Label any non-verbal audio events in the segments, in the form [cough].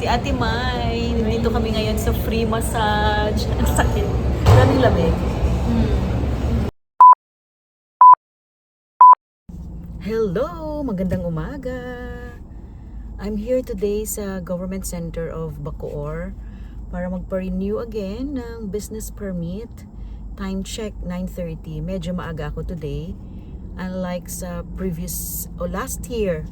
Si Ate Mai, nandito kami ngayon sa free massage. Ang sakit. Maraming lamig. Hello! Magandang umaga! I'm here today sa Government Center of Bacoor para magpa-renew again ng business permit. Time check, 9.30. Medyo maaga ako today. Unlike sa previous, o last year.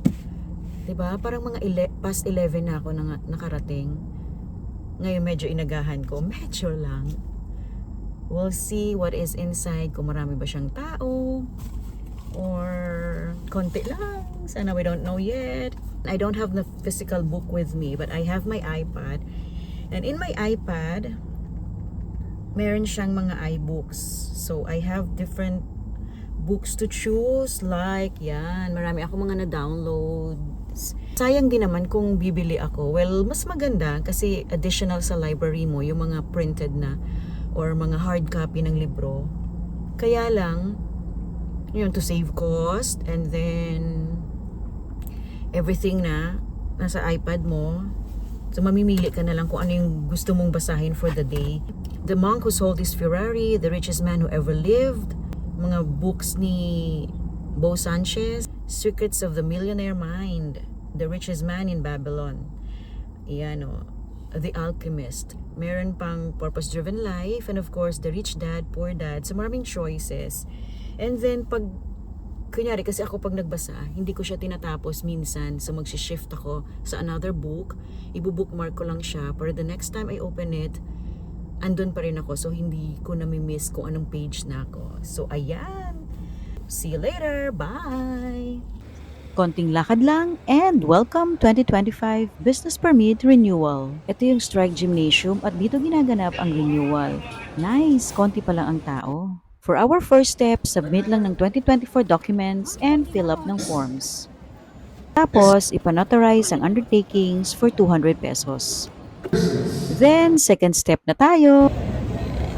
'Di ba Parang mga ele- past 11 na ako nang- nakarating. Ngayon medyo inagahan ko. Medyo lang. We'll see what is inside. Kung marami ba siyang tao. Or konti lang. Sana we don't know yet. I don't have the physical book with me, but I have my iPad. And in my iPad, meron siyang mga iBooks. So I have different books to choose. Like, yan. Marami ako mga na-downloads. Sayang din naman kung bibili ako. Well, mas maganda kasi additional sa library mo yung mga printed na or mga hard copy ng libro. Kaya lang, yun, to save cost and then everything na nasa iPad mo. So, mamimili ka na lang kung ano yung gusto mong basahin for the day. The Monk Who Sold His Ferrari, The Richest Man Who Ever Lived, mga books ni Bo Sanchez, Secrets of the Millionaire Mind, The Richest Man in Babylon, Iyan o, The Alchemist. Meron pang Purpose Driven Life, and of course, The Rich Dad, Poor Dad. So, maraming choices. And then, pag kunyari kasi ako pag nagbasa, hindi ko siya tinatapos minsan. So magsi-shift ako sa another book, ibu-bookmark ko lang siya para the next time I open it, andun pa rin ako. So hindi ko nami-miss kung anong page na ako. So ayan. See you later. Bye. Konting lakad lang and welcome 2025 Business Permit Renewal. Ito yung Strike Gymnasium at dito ginaganap ang renewal. Nice, konti pa lang ang tao. For our first step, submit lang ng 2024 documents and fill up ng forms. Tapos, ipanotarize ang undertakings for 200 pesos. Then, second step na tayo.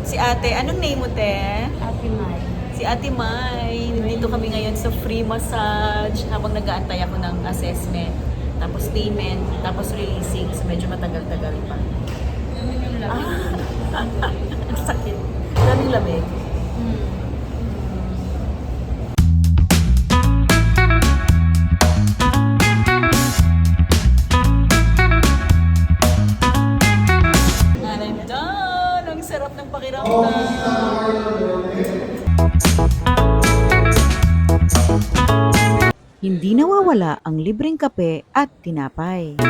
Si ate, anong name mo, te? Ate Mai. Si Ate Mai. Nandito kami ngayon sa free massage habang nag-aantay ako ng assessment. Tapos payment, tapos releasing. So, medyo matagal-tagal pa. Naman yung labi. Ah, [laughs] ang sakit. Daming lamig. Hmm. Sarap ng pakiramdam. Hindi nawawala ang libreng kape at tinapay.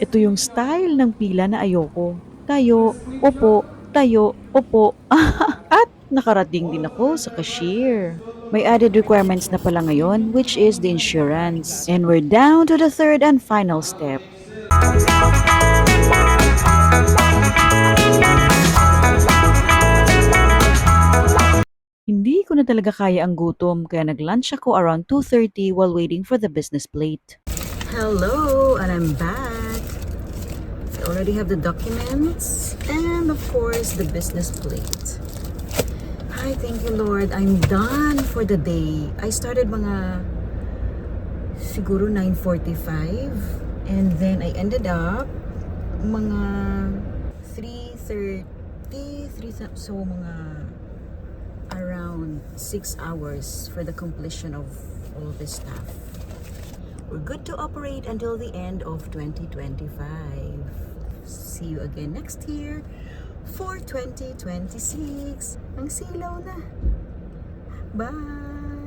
Ito yung style ng pila na ayoko. Tayo, opo, tayo, opo. [laughs] At nakarating din ako sa cashier. May added requirements na pala ngayon which is the insurance. And we're down to the third and final step. Hindi ko na talaga kaya ang gutom kaya nag-lunch ako around 2.30 while waiting for the business plate. Hello, and I'm back. I already have the documents and of course the business plate. Hi, thank you Lord. I'm done for the day. I started mga siguro 9.45 and then I ended up mga 3.30 3, so mga around 6 hours for the completion of all this stuff. We're good to operate until the end of 2025. See you again next year for 2026. Ang silaw na. Bye!